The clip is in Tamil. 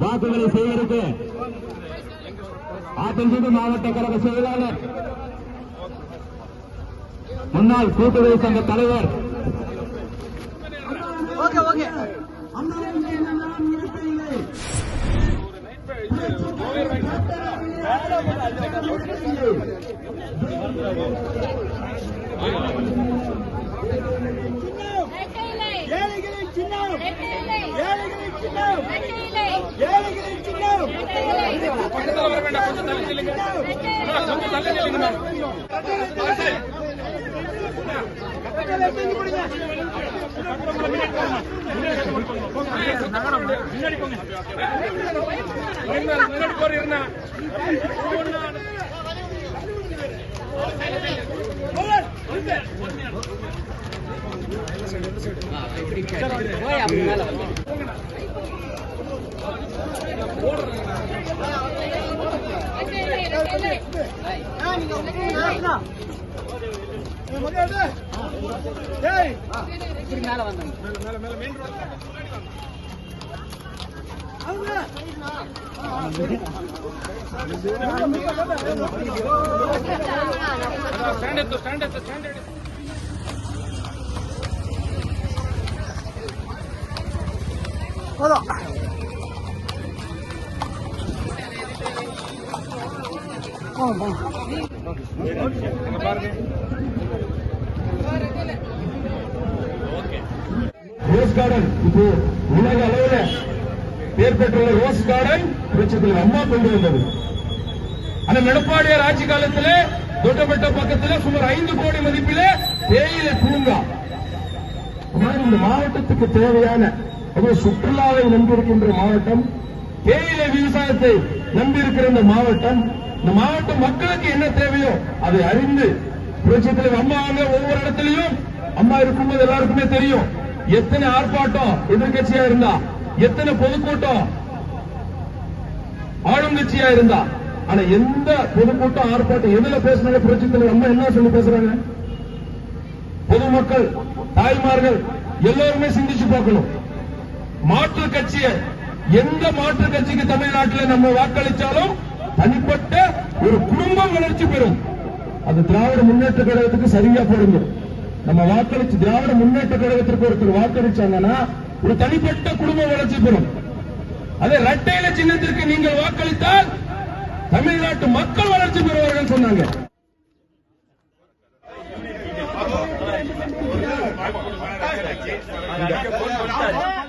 வாக்குகளை சேகரித்து அதிமுக மாவட்ட கழக செயலாளர் முன்னாள் கூட்டுறவு சங்க தலைவர் Thank you. ஏழைகளின் சின்னம். ஏழைகளின் சின்னம். ரெட்டையிலை ஸ்டாண்ட் சின்னம் ரெட்டையிலை ரெட்டையிலை ரெட்டையிலை போதும் ரோஸ் கார்டன் இப்போ உலக அளவில் பேர் பெற்றுள்ள ரோஸ் கார்டன் புரட்சத்தில் அம்மா கொண்டு வந்தது. அந்த எடப்பாடியார் ஆட்சி காலத்தில் தொட்டப்பட்ட பக்கத்துல சுமார் ஐந்து கோடி மதிப்பில் தேயிலை பூங்கா இந்த மாவட்டத்துக்கு தேவையான அது சுற்றுலாவை நம்பியிருக்கின்ற மாவட்டம். தேயிலை விவசாயத்தை நம்பியிருக்கிற இந்த மாவட்டம். இந்த மாவட்ட மக்களுக்கு என்ன தேவையோ அதை அறிந்து புரட்சத்தில் அம்மா ஒவ்வொரு இடத்துலயும் அம்மா இருக்கும்போது எல்லாருக்குமே தெரியும். எத்தனை ஆர்ப்பாட்டம் எதிர்கட்சியா இருந்தா எத்தனை பொதுக்கூட்டம் ஆளும் கட்சியா இருந்தா. ஆனா எந்த பொதுக்கூட்டம் ஆர்ப்பாட்டம் எதுல பேசுனாங்க புரட்சத்தில் அம்மா என்ன சொல்லி பேசுறாங்க? பொதுமக்கள் தாய்மார்கள் எல்லோருமே சிந்திச்சு பார்க்கணும். மாற்று கட்சியை எந்த மாற்று கட்சிக்கு தமிழ்நாட்டில் நம்ம வாக்களிச்சாலும் தனிப்பட்ட ஒரு குடும்பம் வளர்ச்சி பெறும். அது திராவிட முன்னேற்ற கழகத்துக்கு சரியா பொருந்தும். நம்ம வாக்களிச்சு திராவிட முன்னேற்ற கழகத்திற்கு ஒருத்தர் வாக்களிச்சாங்கன்னா ஒரு தனிப்பட்ட குடும்பம் வளர்ச்சி பெறும். அதே இரட்டையில சின்னத்திற்கு நீங்கள் வாக்களித்தால் தமிழ்நாட்டு மக்கள் வளர்ச்சி பெறுவார்கள் சொன்னாங்க. போதும்